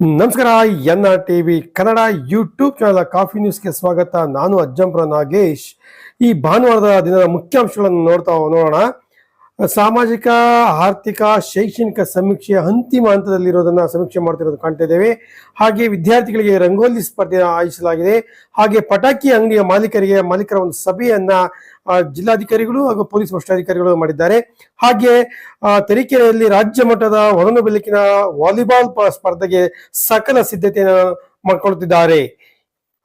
ನಮಸ್ಕಾರ N R T V Kannada YouTube channel coffee ನ್ಯೂಸ್ಗೆ ಸ್ವಾಗತ. ನಾನು ಅಜ್ಜಂಪುರ ನಾಗೇಶ್. ಈ ಭಾನುವಾರದ ದಿನದ ಮುಖ್ಯಾಂಶಗಳನ್ನು ನೋಡ್ತಾ ನೋಡೋಣ. ಸಾಮಾಜಿಕ, ಆರ್ಥಿಕ, ಶೈಕ್ಷಣಿಕ ಸಮೀಕ್ಷೆಯ ಅಂತಿಮ ಹಂತದಲ್ಲಿರೋದನ್ನ ಸಮೀಕ್ಷೆ ಮಾಡ್ತಿರೋದು ಕಾಣ್ತಾ ಇದ್ದೇವೆ. ಹಾಗೆ ವಿದ್ಯಾರ್ಥಿಗಳಿಗೆ ರಂಗೋಲಿ ಸ್ಪರ್ಧೆ ಆಯೋಜಿಸಲಾಗಿದೆ. ಹಾಗೆ ಪಟಾಕಿ ಅಂಗಡಿಯ ಮಾಲೀಕರಿಗೆ ಮಾಲೀಕರ ಒಂದು ಸಭೆಯನ್ನ ಜಿಲ್ಲಾಧಿಕಾರಿಗಳು ಹಾಗೂ ಪೊಲೀಸ್ ವರಿಷ್ಠಾಧಿಕಾರಿಗಳು ಮಾಡಿದ್ದಾರೆ. ಹಾಗೆ ತರೀಕೆರೆಯಲ್ಲಿ ರಾಜ್ಯ ಮಟ್ಟದ ಒಳನು ಬೆಳಕಿನ ವಾಲಿಬಾಲ್ ಸ್ಪರ್ಧೆಗೆ ಸಕಲ ಸಿದ್ಧತೆಯನ್ನು ಮಾಡ್ಕೊಳ್ತಿದ್ದಾರೆ.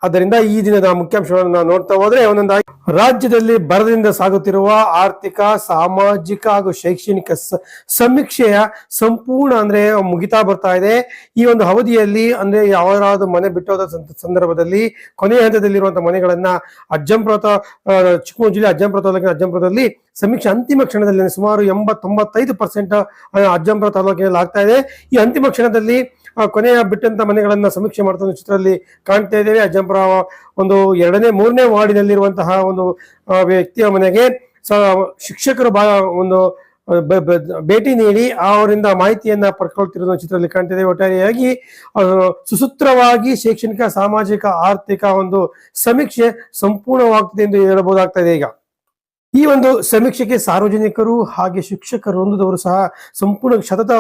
ಆದ್ದರಿಂದ ಈ ದಿನದ ಮುಖ್ಯಾಂಶಗಳನ್ನು ನೋಡ್ತಾ ಹೋದ್ರೆ ಒಂದೊಂದಾಗಿ ರಾಜ್ಯದಲ್ಲಿ ಬರದಿಂದ ಸಾಗುತ್ತಿರುವ ಆರ್ಥಿಕ ಸಾಮಾಜಿಕ ಹಾಗೂ ಶೈಕ್ಷಣಿಕ ಸಮೀಕ್ಷೆಯ ಸಂಪೂರ್ಣ ಅಂದ್ರೆ ಮುಗಿತಾ ಬರ್ತಾ ಇದೆ. ಈ ಒಂದು ಅವಧಿಯಲ್ಲಿ ಅಂದ್ರೆ ಯಾವ್ದಾದ್ರು ಮನೆ ಬಿಟ್ಟೋದ ಸಂದ- ಸಂದರ್ಭದಲ್ಲಿ ಕೊನೆಯ ಹಂತದಲ್ಲಿರುವಂತಹ ಮನೆಗಳನ್ನ ಅಜ್ಜಂಪುರ ತಾ- ಆ, ಚಿಕ್ಕಮಗಳೂರು ಜಿಲ್ಲೆ ಅಜ್ಜಂಪುರ ತಾಲೂಕಿನ ಅಜ್ಜಂಪುರದಲ್ಲಿ ಸಮೀಕ್ಷೆ ಅಂತಿಮ ಕ್ಷಣದಲ್ಲಿ ಸುಮಾರು ಎಂಬತ್ತೊಂಬತ್ತೈದು ಪರ್ಸೆಂಟ್ ಅಜ್ಜಂಪುರ ತಾಲೂಕಿನಲ್ಲಿ ಆಗ್ತಾ ಇದೆ. ಈ ಅಂತಿಮ ಕ್ಷಣದಲ್ಲಿ ಕೊನೆಯ ಬಿಟ್ಟಂತ ಮನೆಗಳನ್ನ ಸಮೀಕ್ಷೆ ಮಾಡ್ತಾ ಚಿತ್ರದಲ್ಲಿ ಕಾಣ್ತಾ ಇದ್ದೇವೆ. ಅಜ್ಜಂಪುರ ಒಂದು ಎರಡನೇ, ಮೂರನೇ ವಾರ್ಡಿನಲ್ಲಿರುವಂತಹ ಒಂದು ವ್ಯಕ್ತಿಯ ಮನೆಗೆ ಶಿಕ್ಷಕರು ಬಾ, ಒಂದು ಭೇಟಿ ನೀಡಿ ಅವರಿಂದ ಮಾಹಿತಿಯನ್ನ ಪಡ್ಕೊಳ್ತಿರೋದು ಚಿತ್ರದಲ್ಲಿ ಕಾಣ್ತಿದೆ. ಒಟ್ಟಾರೆಯಾಗಿ ಸುಸೂತ್ರವಾಗಿ ಶೈಕ್ಷಣಿಕ, ಸಾಮಾಜಿಕ, ಆರ್ಥಿಕ ಒಂದು ಸಮೀಕ್ಷೆ ಸಂಪೂರ್ಣವಾಗ್ತಿದೆ ಎಂದು ಹೇಳಬಹುದಾಗ್ತದೆ ಈಗ. ಈ ಒಂದು ಸಮೀಕ್ಷೆಗೆ ಸಾರ್ವಜನಿಕರು ಹಾಗೆ ಶಿಕ್ಷಕರು ಹೊಂದಿದವರು ಸಹ ಸಂಪೂರ್ಣ ಶತತ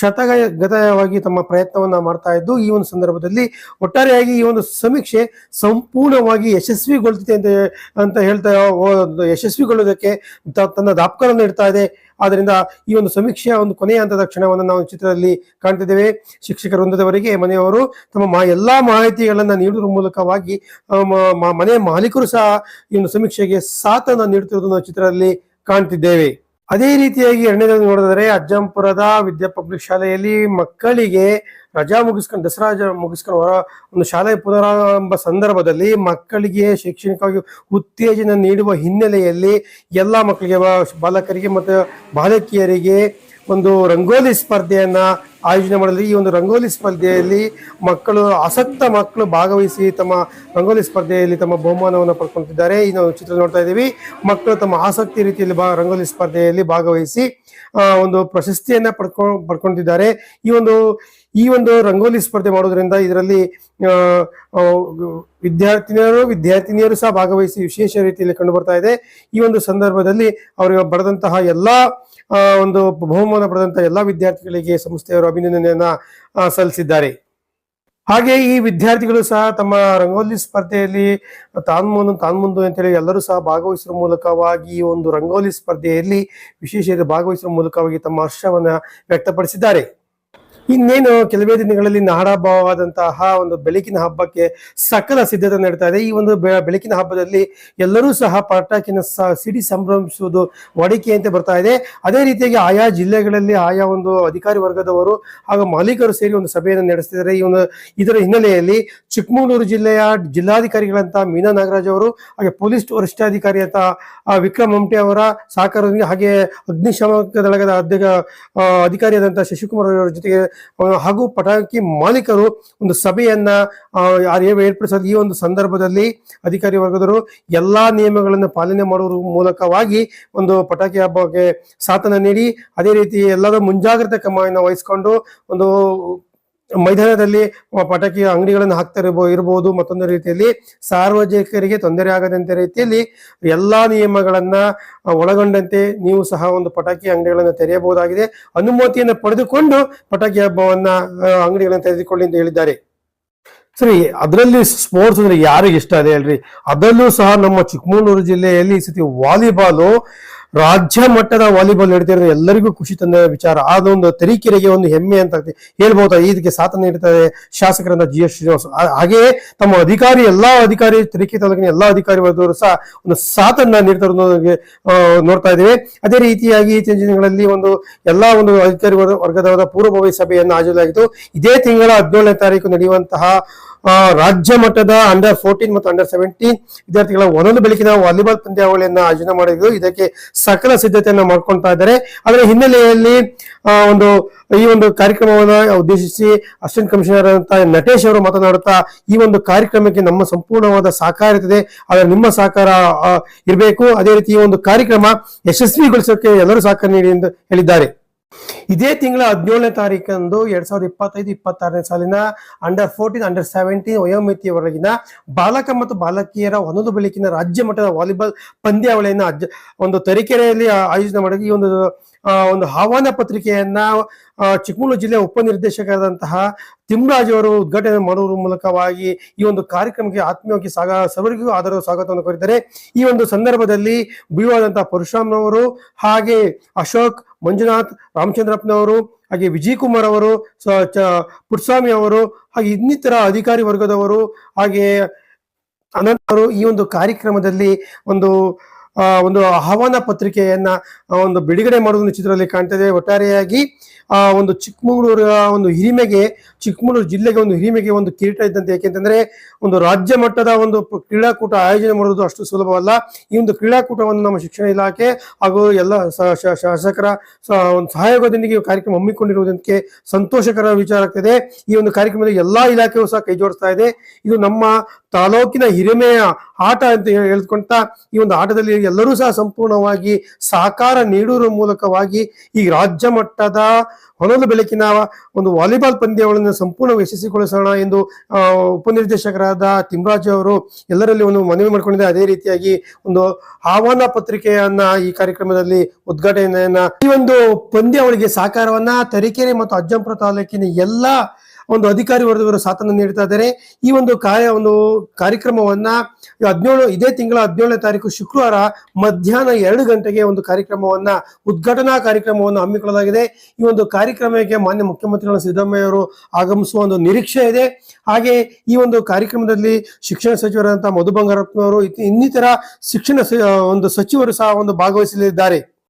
ಶತಗತವಾಗಿ ತಮ್ಮ ಪ್ರಯತ್ನವನ್ನ ಮಾಡ್ತಾ ಇದ್ದು, ಈ ಒಂದು ಸಂದರ್ಭದಲ್ಲಿ ಒಟ್ಟಾರೆಯಾಗಿ ಈ ಒಂದು ಸಮೀಕ್ಷೆ ಸಂಪೂರ್ಣವಾಗಿ ಯಶಸ್ವಿಗೊಳ್ತಿದೆ ಅಂತ ಅಂತ ಹೇಳ್ತಾ ಯಶಸ್ವಿಗೊಳ್ಳೋದಕ್ಕೆ ತನ್ನ ದಾಪಕರನ್ನು ಇಡ್ತಾ ಇದೆ. ಆದ್ರಿಂದ ಈ ಒಂದು ಸಮೀಕ್ಷೆಯ ಒಂದು ಕೊನೆಯ ಹಂತದ ಕ್ಷಣವನ್ನು ನಾವು ಚಿತ್ರದಲ್ಲಿ ಕಾಣ್ತಿದ್ದೇವೆ. ಶಿಕ್ಷಕ ವೃಂದದವರಿಗೆ ಮನೆಯವರು ತಮ್ಮ ಮಾ ಎಲ್ಲಾ ಮಾಹಿತಿಗಳನ್ನ ನೀಡುವ ಮೂಲಕವಾಗಿ ಆ, ಮ- ಮ- ಮನೆಯ ಮಾಲೀಕರು ಸಹ ಈ ಒಂದು ಸಮೀಕ್ಷೆಗೆ ಸಾಥನ್ನು ನೀಡುತ್ತಿರುವುದನ್ನು ಚಿತ್ರದಲ್ಲಿ ಕಾಣ್ತಿದ್ದೇವೆ. ಅದೇ ರೀತಿಯಾಗಿ ಎರಡನೇದಾಗಿ ನೋಡಿದರೆ ಅಜ್ಜಂಪುರದ ವಿದ್ಯಾ ಪಬ್ಲಿಕ್ ಶಾಲೆಯಲ್ಲಿ ಮಕ್ಕಳಿಗೆ ರಜಾ ಮುಗಿಸ್ಕೊಂಡು, ದಸರಾ ಮುಗಿಸ್ಕೊಂಡು ಹೊರ ಒಂದು ಶಾಲೆ ಪುನರಾರಂಭ ಸಂದರ್ಭದಲ್ಲಿ ಮಕ್ಕಳಿಗೆ ಶೈಕ್ಷಣಿಕವಾಗಿ ಉತ್ತೇಜನ ನೀಡುವ ಹಿನ್ನೆಲೆಯಲ್ಲಿ ಎಲ್ಲ ಮಕ್ಕಳಿಗೆ ಬಾಲಕರಿಗೆ ಮತ್ತು ಬಾಲಕಿಯರಿಗೆ ಒಂದು ರಂಗೋಲಿ ಸ್ಪರ್ಧೆಯನ್ನ ಆಯೋಜನೆ ಮಾಡಲು ಈ ಒಂದು ರಂಗೋಲಿ ಸ್ಪರ್ಧೆಯಲ್ಲಿ ಮಕ್ಕಳು, ಆಸಕ್ತ ಮಕ್ಕಳು ಭಾಗವಹಿಸಿ ತಮ್ಮ ರಂಗೋಲಿ ಸ್ಪರ್ಧೆಯಲ್ಲಿ ತಮ್ಮ ಬಹುಮಾನವನ್ನು ಪಡ್ಕೊಳ್ತಿದ್ದಾರೆ ಈ ನಾವು ಚಿತ್ರ ನೋಡ್ತಾ ಇದ್ದೀವಿ. ಮಕ್ಕಳು ತಮ್ಮ ಆಸಕ್ತಿ ರೀತಿಯಲ್ಲಿ ರಂಗೋಲಿ ಸ್ಪರ್ಧೆಯಲ್ಲಿ ಭಾಗವಹಿಸಿ ಒಂದು ಪ್ರಶಸ್ತಿಯನ್ನು ಪಡ್ಕೊ ಪಡ್ಕೊಳ್ತಿದ್ದಾರೆ ಈ ಒಂದು ಈ ಒಂದು ರಂಗೋಲಿ ಸ್ಪರ್ಧೆ ಮಾಡೋದ್ರಿಂದ ಇದರಲ್ಲಿ ವಿದ್ಯಾರ್ಥಿನಿಯರು ವಿದ್ಯಾರ್ಥಿನಿಯರು ಸಹ ಭಾಗವಹಿಸಿ ವಿಶೇಷ ರೀತಿಯಲ್ಲಿ ಕಂಡು ಬರ್ತಾ ಇದೆ. ಈ ಒಂದು ಸಂದರ್ಭದಲ್ಲಿ ಅವರಿಗೆ ಬರೆದಂತಹ ಎಲ್ಲಾ ಒಂದು ಬಹುಮಾನ ಪಡೆದಂತಹ ಎಲ್ಲಾ ವಿದ್ಯಾರ್ಥಿಗಳಿಗೆ ಸಂಸ್ಥೆಯವರು ಅಭಿನಂದನೆಯನ್ನ ಸಲ್ಲಿಸಿದ್ದಾರೆ. ಹಾಗೆ ಈ ವಿದ್ಯಾರ್ಥಿಗಳು ಸಹ ತಮ್ಮ ರಂಗೋಲಿ ಸ್ಪರ್ಧೆಯಲ್ಲಿ ತಾನ್ ಮುಂದು ತಾನ್ ಮುಂದು ಅಂತೇಳಿ ಎಲ್ಲರೂ ಸಹ ಭಾಗವಹಿಸುವ ಮೂಲಕವಾಗಿ ಈ ಒಂದು ರಂಗೋಲಿ ಸ್ಪರ್ಧೆಯಲ್ಲಿ ವಿಶೇಷ ಭಾಗವಹಿಸುವ ಮೂಲಕವಾಗಿ ತಮ್ಮ ಹರ್ಷವನ್ನ ವ್ಯಕ್ತಪಡಿಸಿದ್ದಾರೆ. ಇನ್ನೇನು ಕೆಲವೇ ದಿನಗಳಲ್ಲಿ ನಾಡಹಬ್ಬವಾದಂತಹ ಒಂದು ಬೆಳಕಿನ ಹಬ್ಬಕ್ಕೆ ಸಕಲ ಸಿದ್ಧತೆ ನಡೀತಾ ಇದೆ. ಈ ಒಂದು ಬೆಳಕಿನ ಹಬ್ಬದಲ್ಲಿ ಎಲ್ಲರೂ ಸಹ ಪಟಾಕಿನ ಸಿಡಿ ಸಂಭ್ರಮಿಸುವುದು ಅಂತ ಬರ್ತಾ ಇದೆ. ಅದೇ ರೀತಿಯಾಗಿ ಆಯಾ ಜಿಲ್ಲೆಗಳಲ್ಲಿ ಆಯಾ ಒಂದು ಅಧಿಕಾರಿ ವರ್ಗದವರು ಹಾಗೂ ಮಾಲೀಕರು ಸೇರಿ ಒಂದು ಸಭೆಯನ್ನು ನಡೆಸ್ತಿದ್ದಾರೆ. ಈ ಒಂದು ಇದರ ಹಿನ್ನೆಲೆಯಲ್ಲಿ ಚಿಕ್ಕಮಗಳೂರು ಜಿಲ್ಲೆಯ ಜಿಲ್ಲಾಧಿಕಾರಿಗಳಂತ ಮೀನಾ ನಾಗರಾಜ್ ಅವರು ಹಾಗೆ ಪೊಲೀಸ್ ವರಿಷ್ಠಾಧಿಕಾರಿ ಅಂತ ವಿಕ್ರಮ್ ಮಮ್ಟೆ ಅವರ ಸಹಕಾರದೊಂದಿಗೆ ಹಾಗೆ ಅಗ್ನಿಶಾಮಕ ದಳದ ಅಧಿಕಾರಿಯಾದಂತಹ ಶಶಿಕುಮಾರ್ ಅವರ ಜೊತೆಗೆ ಹಾಗೂ ಪಟಾಕಿ ಮಾಲೀಕರು ಒಂದು ಸಭೆಯನ್ನ ಏರ್ಪಡಿಸಿದ ಈ ಒಂದು ಸಂದರ್ಭದಲ್ಲಿ ಅಧಿಕಾರಿ ವರ್ಗದವರು ಎಲ್ಲಾ ನಿಯಮಗಳನ್ನು ಪಾಲನೆ ಮಾಡುವ ಮೂಲಕವಾಗಿ ಒಂದು ಪಟಾಕಿ ಹಬ್ಬಕ್ಕೆ ಸಾಥನ ನೀಡಿ, ಅದೇ ರೀತಿ ಎಲ್ಲರೂ ಮುಂಜಾಗ್ರತೆ ಕ್ರಮವನ್ನು ವಹಿಸಿಕೊಂಡು ಒಂದು ಮೈದಾನದಲ್ಲಿ ಪಟಾಕಿ ಅಂಗಡಿಗಳನ್ನು ಹಾಕ್ತಾ ಇರಬಹುದು ಮತ್ತೊಂದು ರೀತಿಯಲ್ಲಿ ಸಾರ್ವಜನಿಕರಿಗೆ ತೊಂದರೆ ಆಗದಂತೆ ರೀತಿಯಲ್ಲಿ ಎಲ್ಲಾ ನಿಯಮಗಳನ್ನ ಒಳಗೊಂಡಂತೆ ನೀವು ಸಹ ಒಂದು ಪಟಾಕಿ ಅಂಗಡಿಗಳನ್ನು ತೆರೆಯಬಹುದಾಗಿದೆ. ಅನುಮತಿಯನ್ನು ಪಡೆದುಕೊಂಡು ಪಟಾಕಿ ಹಬ್ಬವನ್ನ ಅಂಗಡಿಗಳನ್ನು ತೆರೆದುಕೊಳ್ಳಿ ಅಂತ ಹೇಳಿದ್ದಾರೆ. ಸರಿ, ಅದರಲ್ಲಿ ಸ್ಪೋರ್ಟ್ಸ್ ಅಂದ್ರೆ ಯಾರಿಗೆ ಇಷ್ಟ ಇದೆ ಹೇಳ್ರಿ? ಅದರಲ್ಲೂ ಸಹ ನಮ್ಮ ಚಿಕ್ಕಮಗಳೂರು ಜಿಲ್ಲೆಯಲ್ಲಿ ಈ ಸತಿ ವಾಲಿಬಾಲು ರಾಜ್ಯ ಮಟ್ಟದ ವಾಲಿಬಾಲ್ ನಡೀತಿರೋದು ಎಲ್ಲರಿಗೂ ಖುಷಿ ತಂದ ವಿಚಾರ. ಅದೊಂದು ತರೀಕೆರೆಗೆ ಒಂದು ಹೆಮ್ಮೆ ಅಂತ ಹೇಳ್ಬಹುದು ಇದಕ್ಕೆ ಸಾಥ್ ನೀಡುತ್ತಾರೆ ಶಾಸಕರಾದ ಜಿ ಎಸ್ ಶ್ರೀನಿವಾಸ್. ಹಾಗೆಯೇ ತಮ್ಮ ಅಧಿಕಾರಿ, ಎಲ್ಲಾ ಅಧಿಕಾರಿ, ತರೀಕೆ ತಾಲೂಕಿನ ಎಲ್ಲಾ ಅಧಿಕಾರಿ ವರ್ಗದವರು ಸಹ ಒಂದು ಸಾಥನ್ನ ನೀಡ್ತಾರೆ ನೋಡ್ತಾ ಇದ್ದೇವೆ. ಅದೇ ರೀತಿಯಾಗಿ ಇತ್ತೀಚಿನ ದಿನಗಳಲ್ಲಿ ಒಂದು ಎಲ್ಲಾ ಒಂದು ಅಧಿಕಾರಿ ವರ್ಗ- ವರ್ಗದವರ ಪೂರ್ವಭಾವಿ ಸಭೆಯನ್ನು ಆಯೋಜಿಸಲಾಗಿತ್ತು. ಇದೇ ತಿಂಗಳ ಹದಿನೇಳನೇ ತಾರೀಕು ನಡೆಯುವಂತಹ ರಾಜ್ಯ ಮಟ್ಟದ ಅಂಡರ್ ಫೋರ್ಟೀನ್ ಮತ್ತು ಅಂಡರ್ ಸೆವೆಂಟೀನ್ ವಿದ್ಯಾರ್ಥಿಗಳ ಒಂದೊಂದು ಬೆಳಕಿನ ವಾಲಿಬಾಲ್ ಪಂದ್ಯಾವಳಿಯನ್ನು ಆಯೋಜನೆ ಮಾಡಿದ್ದು. ಇದಕ್ಕೆ ಸಕಲ ಸಿದ್ಧತೆಯನ್ನು ಮಾಡ್ಕೊಳ್ತಾ ಇದ್ದಾರೆ. ಅದರ ಹಿನ್ನೆಲೆಯಲ್ಲಿ ಒಂದು, ಈ ಒಂದು ಕಾರ್ಯಕ್ರಮವನ್ನು ಉದ್ದೇಶಿಸಿ ಅಸಿಸ್ಟೆಂಟ್ ಕಮಿಷನರ್ ಅಂತ ನಟೇಶ್ ಅವರು ಮಾತನಾಡುತ್ತಾ, ಈ ಒಂದು ಕಾರ್ಯಕ್ರಮಕ್ಕೆ ನಮ್ಮ ಸಂಪೂರ್ಣವಾದ ಸಹಕಾರ ಇರ್ತದೆ. ಆದರೆ ನಿಮ್ಮ ಸಹಕಾರ ಇರಬೇಕು. ಅದೇ ರೀತಿ ಈ ಒಂದು ಕಾರ್ಯಕ್ರಮ ಯಶಸ್ವಿಗೊಳಿಸೋಕೆ ಎಲ್ಲರೂ ಸಹಕಾರ ನೀಡಿ ಎಂದು ಹೇಳಿದ್ದಾರೆ. ಇದೇ ತಿಂಗಳ ಹದಿನೇಳನೇ ತಾರೀಕಂದು ಎರಡ್ ಸಾವಿರದ ಇಪ್ಪತ್ತೈದು, ಇಪ್ಪತ್ತಾರನೇ ಸಾಲಿನ ಅಂಡರ್ ಫೋರ್ಟೀನ್ ಅಂಡರ್ ಸೆವೆಂಟೀನ್ ವಯೋಮಿತಿಯವರೆಗಿನ ಬಾಲಕ ಮತ್ತು ಬಾಲಕಿಯರ ಒಂದೊಂದು ಬೆಳಕಿನ ರಾಜ್ಯ ಮಟ್ಟದ ವಾಲಿಬಾಲ್ ಪಂದ್ಯಾವಳಿಯನ್ನು ಒಂದು ತರೀಕೆರೆಯಲ್ಲಿ ಆಯೋಜನೆ ಮಾಡಿದ ಈ ಒಂದು ಒಂದು ಆಹ್ವಾನ ಪತ್ರಿಕೆಯನ್ನ ಚಿಕ್ಕಮಗಳೂರು ಜಿಲ್ಲೆಯ ಉಪನಿರ್ದೇಶಕರಾದಂತಹ ತಿಮ್ರಾಜ್ ಅವರು ಉದ್ಘಾಟನೆ ಮಾಡುವ ಮೂಲಕವಾಗಿ ಈ ಒಂದು ಕಾರ್ಯಕ್ರಮಕ್ಕೆ ಆತ್ಮೀಯವಾಗಿ ಸಾಗ, ಸರ್ವರಿಗೂ ಆದರೂ ಸ್ವಾಗತವನ್ನು ಕೋರಿದ್ದಾರೆ. ಈ ಒಂದು ಸಂದರ್ಭದಲ್ಲಿ ಬಿಯುವಾದಂತಹ ಪರಶುರಾಮ್ನವರು ಹಾಗೆ ಅಶೋಕ್ ಮಂಜುನಾಥ್, ರಾಮಚಂದ್ರಪ್ಪನವರು, ಹಾಗೆ ವಿಜಯ್ ಕುಮಾರ್ ಅವರು ಪುಟ್ಸ್ವಾಮಿ ಅವರು, ಹಾಗೆ ಇನ್ನಿತರ ಅಧಿಕಾರಿ ವರ್ಗದವರು, ಹಾಗೆ ಅನಂತರು ಈ ಒಂದು ಕಾರ್ಯಕ್ರಮದಲ್ಲಿ ಒಂದು ಒಂದು ಆಹ್ವಾನ ಪತ್ರಿಕೆಯನ್ನ ಒಂದು ಬಿಡುಗಡೆ ಮಾಡುವುದನ್ನು ಚಿತ್ರದಲ್ಲಿ ಕಾಣ್ತದೆ. ಒಟ್ಟಾರೆಯಾಗಿ, ಆ, ಒಂದು ಚಿಕ್ಕಮಗಳೂರು ಒಂದು ಹಿರಿಮೆಗೆ, ಚಿಕ್ಕಮಗಳೂರು ಜಿಲ್ಲೆಗೆ ಒಂದು ಹಿರಿಮೆಗೆ ಒಂದು ಕಿರೀಟ ಇದ್ದಂತೆ. ಯಾಕೆಂತಂದ್ರೆ, ಒಂದು ರಾಜ್ಯ ಮಟ್ಟದ ಒಂದು ಕ್ರೀಡಾಕೂಟ ಆಯೋಜನೆ ಮಾಡೋದು ಅಷ್ಟು ಸುಲಭವಲ್ಲ. ಈ ಒಂದು ಕ್ರೀಡಾಕೂಟವನ್ನು ನಮ್ಮ ಶಿಕ್ಷಣ ಇಲಾಖೆ ಹಾಗೂ ಎಲ್ಲ ಶಾಸಕರ ಒಂದು ಸಹಯೋಗದೊಂದಿಗೆ ಕಾರ್ಯಕ್ರಮ ಹಮ್ಮಿಕೊಂಡಿರುವುದಕ್ಕೆ ಸಂತೋಷಕರ ವಿಚಾರ ಆಗ್ತದೆ. ಈ ಒಂದು ಕಾರ್ಯಕ್ರಮದಲ್ಲಿ ಎಲ್ಲಾ ಇಲಾಖೆಯು ಸಹ ಕೈ ಜೋಡಿಸ್ತಾ ಇದೆ. ಇದು ನಮ್ಮ ತಾಲೂಕಿನ ಹಿರಿಮೆಯ ಆಟ ಅಂತ ಹೇಳಿ- ಹೇಳ್ಕೊಂತ ಈ ಒಂದು ಆಟದಲ್ಲಿ ಎಲ್ಲರೂ ಸಹ ಸಂಪೂರ್ಣವಾಗಿ ಸಹಕಾರ ನೀಡುವ ಮೂಲಕವಾಗಿ ಈ ರಾಜ್ಯ ಮಟ್ಟದ ಹೊನಲು ಬೆಳಕಿನ ಒಂದು ವಾಲಿಬಾಲ್ ಪಂದ್ಯಗಳನ್ನು ಸಂಪೂರ್ಣ ಯಶಸ್ವಿಗೊಳಿಸೋಣ ಎಂದು ಉಪನಿರ್ದೇಶಕರಾದ ತಿಮ್ರಾಜ್ ಅವರು ಎಲ್ಲರಲ್ಲಿ ಒಂದು ಮನವಿ ಮಾಡಿಕೊಂಡಿದ್ದಾರೆ. ಅದೇ ರೀತಿಯಾಗಿ ಒಂದು ಆಹ್ವಾನ ಪತ್ರಿಕೆಯನ್ನ ಈ ಕಾರ್ಯಕ್ರಮದಲ್ಲಿ ಉದ್ಘಾಟನೆಯನ್ನ ಈ ಒಂದು ಪಂದ್ಯಾವಳಿಗೆ ಸಹಕಾರವನ್ನ ತರೀಕೆರೆ ಮತ್ತು ಅಜ್ಜಂಪುರ ತಾಲೂಕಿನ ಎಲ್ಲಾ ಒಂದು ಅಧಿಕಾರಿ ವರ್ಗದವರು ಸಾಥನ ನೀಡ್ತಾ ಇದ್ದಾರೆ. ಈ ಒಂದು ಕಾರ್ಯ, ಒಂದು ಕಾರ್ಯಕ್ರಮವನ್ನ ಹದಿನೇಳು, ಇದೇ ತಿಂಗಳ ಹದಿನೇಳನೇ ತಾರೀಕು ಶುಕ್ರವಾರ ಮಧ್ಯಾಹ್ನ ಎರಡು ಗಂಟೆಗೆ ಒಂದು ಕಾರ್ಯಕ್ರಮವನ್ನ, ಉದ್ಘಾಟನಾ ಕಾರ್ಯಕ್ರಮವನ್ನು ಹಮ್ಮಿಕೊಳ್ಳಲಾಗಿದೆ. ಈ ಒಂದು ಕಾರ್ಯಕ್ರಮಕ್ಕೆ ಮಾನ್ಯ ಮುಖ್ಯಮಂತ್ರಿಗಳ ಸಿದ್ದರಾಮಯ್ಯ ಅವರು ಆಗಮಿಸುವ ಒಂದು ನಿರೀಕ್ಷೆ ಇದೆ. ಹಾಗೆ ಈ ಒಂದು ಕಾರ್ಯಕ್ರಮದಲ್ಲಿ ಶಿಕ್ಷಣ ಸಚಿವರಾದಂತಹ ಮಧು ಬಂಗಾರಪ್ಪನವರು ಇನ್ನಿತರ ಶಿಕ್ಷಣ ಒಂದು ಸಚಿವರು ಸಹ ಒಂದು ಭಾಗವಹಿಸಲಿದ್ದಾರೆ.